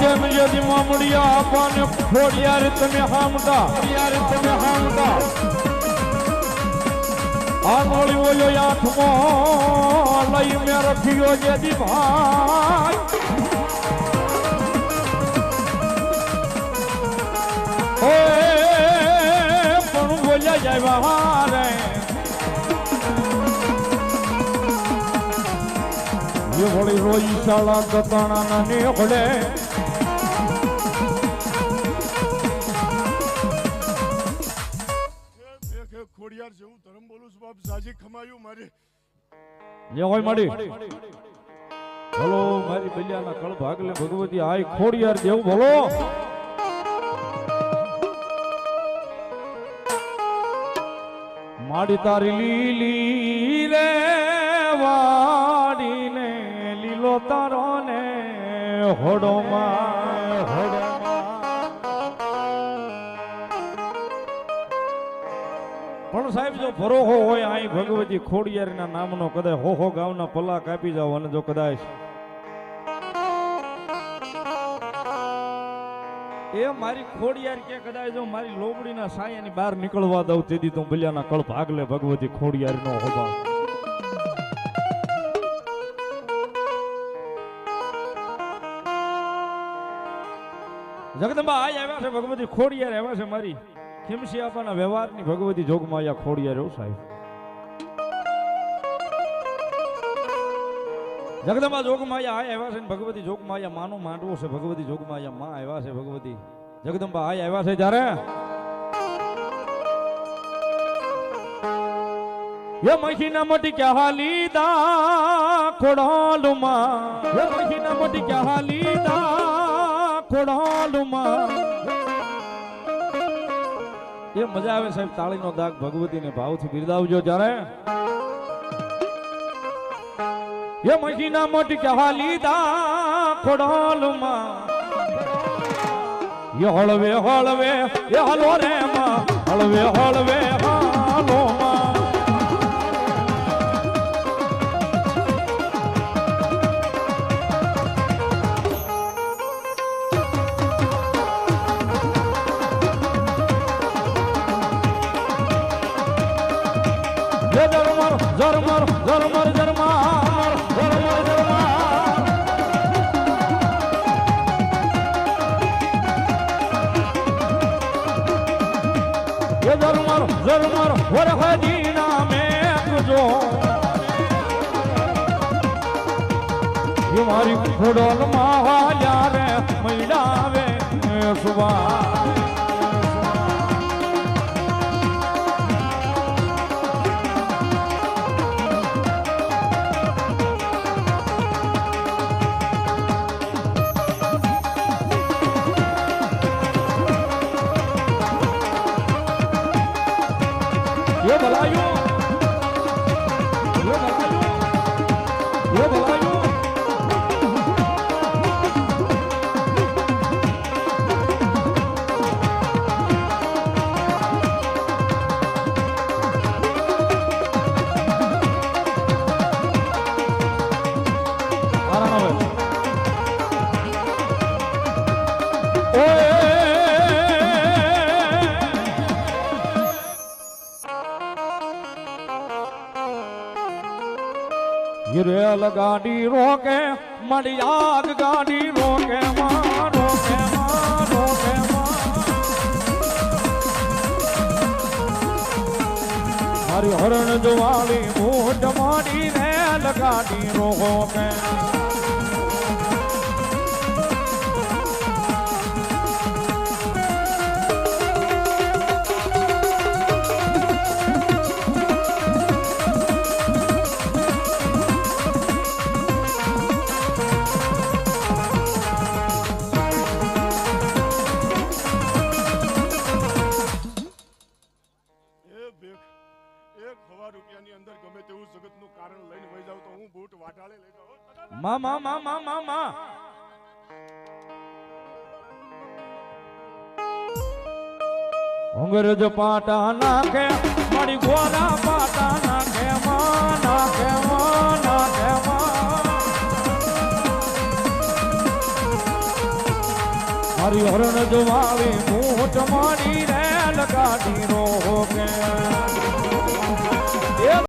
સમજેથી મામડિયા આપવાને ખોડિયાર તમે હામતા. ખોડિયાર તમે હામતા. આ નોળી ઓયો આઠમો લઈ મેં રખ્યો જેથી ભાઈ ઓય પણ બોલ્યા જાય વારે એ વળી રોઈ શાળા દતાણા ના નીકળે કે ખોડિયાર જેવું ધર્મ બોલું છું બાપ સાજી ખમાયું મારે. જે હોય માડી બોલો મારી બલિયાના કળ ભાગલે ભગવતી આય ખોડિયાર જેવું બોલો. માડી તારી લીલી રે વાડીને લીલો તારો ને હોડોમાં હોડોમાં પણ સાહેબ, જો ભરોહો હોય અહીં ભગવતી ખોડિયારના નામનો કદાચ હો હો ગામના પલ્લા કાપી જાવ અને જો કદાચ એ મારી ખોડિયાર કે કદાચ જો મારી લોબડીના સાયાની બહાર નીકળવા દઉં, તેથી તું ભલ્યાના કળ ભાગ લે ભગવતી ખોડિયારનો હોબા જગદંબા આજ આવ્યા છે, ભગવતી ખોડિયાર આવ્યા છે મારી. ખીમસી આપવાના વ્યવહારની ભગવતી જોગમાં અહીંયા ખોડિયા રહ્યો સાહેબ. જગદંબા જોગમાયા આ આવ્યા છે ભગવતી જોગમાયા માનો માંડવો છે, ભગવતી જોગમાયા માં આવ્યા છે ભગવતી. જગદંબા આ આવ્યા છે જ્યારે? યે મહિના મટી ક્યાં હાલીદા ખોડાલુમાં યે મહિના મટી ક્યાં હાલીદા ખોડાલુમાં એ મજા આવે સાહેબ, તાળીનો દાગ ભગવતીને ભાવથી બિરદાવજો જ્યારે. એ મહીના મોટી કહેવા લીધા ખોડાલમાં. હળવે હળવે, એ હલો રે માં હળવે હળવે હાલો એ ઝરમર ઝરમર ઝરમર ઝરમર ઝરમર ઝરમર એ ઝરમર ઝરમર વરહદી નામે ગુજો એ મારી ખોડલ માં હાલ્યા રે, મૈડાવે સુવા. ભલાયું રેલ ગાડી રોકે આગ ગાડી રોકે માં રોકે માં રોકે મારી હરણ જવાળી મોટ મારી રેલ ગાડી રોકે. રૂપિયાની અંદર ગમે તેવું જગતનું કારણ લઈને વહી જાવ તો હું બૂટ વાટાળે લઈ જાઉં. મા મા મા મા મા મા. અંગ્રેજ પાટા નાખે મારી ગોરા પાટા નાખે, માં નાખે માં નાખે, માં. મારી હરણ જવાળી મોટ મારી રેલ ગાડી રોકે